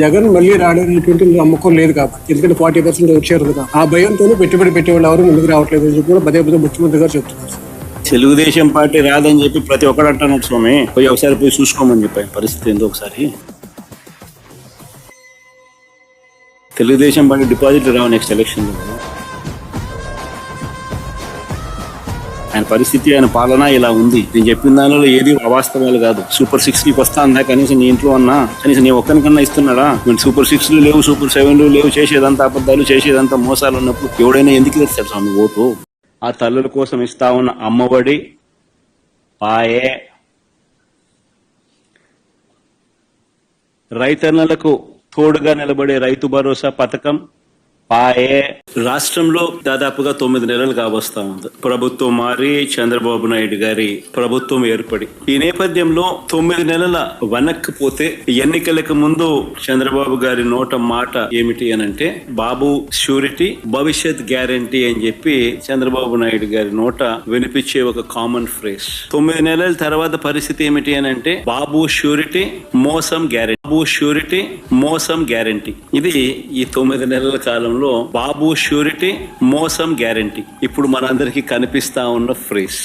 జగన్ మళ్ళీ రాడనేటువంటి నమ్మకం లేదు కాబట్టి. ఎందుకంటే ఫార్టీ పర్సెంట్ వచ్చారు కదా. ఆ భయంతో పెట్టుబడి పెట్టేవాళ్ళు ఎవరు ముందుకు రావట్లేదు అని చెప్పి కూడా పదే పదే ముఖ్యమంత్రి గారు చెప్తున్నారు. తెలుగుదేశం పార్టీ రాదని చెప్పి ప్రతి ఒక్కడు అంటున్నాడు స్వామి. పోయి ఒకసారి పోయి చూసుకోమని చెప్పాను. పరిస్థితి ఏందో ఒకసారి. తెలుగుదేశం పార్టీ డిపాజిట్ రావు నెక్స్ట్ ఎలక్షన్ ఆయన పరిస్థితి ఆయన పాలన ఇలా ఉంది. నేను చెప్పిన దానిలో ఏది అవాస్తవాలు కాదు. సూపర్ సిక్స్కి వస్తా అందా కనీసం నీ ఇంట్లో అన్నా కనీసం నీ ఒక్కరికన్నా ఇస్తున్నాడా? నేను సూపర్ సిక్స్లు లేవు సూపర్ సెవెన్లు లేవు చేసేదంతా అబద్ధాలు చేసేదంతా మోసాలు ఉన్నప్పుడు ఎవడైనా ఎందుకు తెస్తాడు స్వామి ఓటు? ఆ తల్లుల కోసం ఇస్తా ఉన్న అమ్మఒడి పాయే. రైతన్నలకు తోడుగా నిలబడే రైతు భరోసా పథకం పాయే. రాష్ట్రంలో దాదాపుగా తొమ్మిది నెలలు కావస్తా ఉంది. ప్రభుత్వం మారి చంద్రబాబు నాయుడు గారి ప్రభుత్వం ఏర్పడి. ఈ నేపథ్యంలో తొమ్మిది నెలల వెనక్కిపోతే ఎన్నికలకు ముందు చంద్రబాబు గారి నోట మాట ఏమిటి అని అంటే బాబు షూరిటీ భవిష్యత్ గ్యారంటీ అని చెప్పి చంద్రబాబు నాయుడు గారి నోట వినిపించే ఒక కామన్ ఫ్రేజ్. తొమ్మిది నెలల తర్వాత పరిస్థితి ఏమిటి అని అంటే బాబు షూరిటీ మోసం గ్యారెంటీ బాబు షూరిటీ మోసం గ్యారెంటీ. ఇది ఈ తొమ్మిది నెలల కాలంలో బాబు షూరిటీ మోసం గ్యారెంటీ. ఇప్పుడు మనందరికీ కనిపిస్తా ఉన్న ఫ్రేజ్.